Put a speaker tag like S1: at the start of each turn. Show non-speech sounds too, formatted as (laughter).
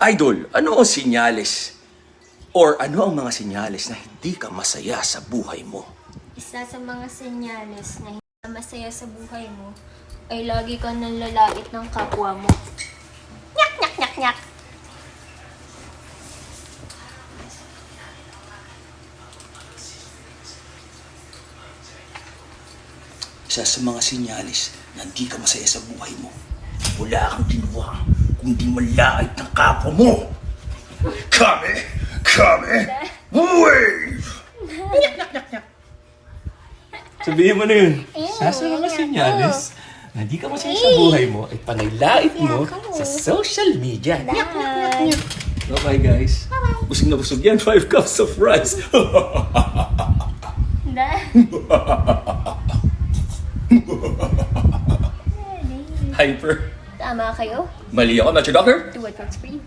S1: Idol, ano ang sinyalis? Or ano ang mga sinyalis na hindi ka masaya sa buhay mo?
S2: Isa sa mga senyales na hindi ka masaya sa buhay mo ay lagi kang nanlalait ng kapwa mo. Nyak, nyak, nyak, nyak.
S1: Isa sa mga sinyalis na hindi ka masaya sa buhay mo. Wala kang ginawa kundi malait ng kapwa mo. Kami, kami, wave! Sabihin mo na yun. Nasa mga sinyalis na hindi ka masaya sa buhay mo ay panilait mo sa social media.
S2: Dad.
S1: Okay guys. Busog na busog yan. Five cups of rice. (laughs) Hyper.
S2: Tama kayo?
S1: Mali ako, not your doctor.
S2: Do what works for you.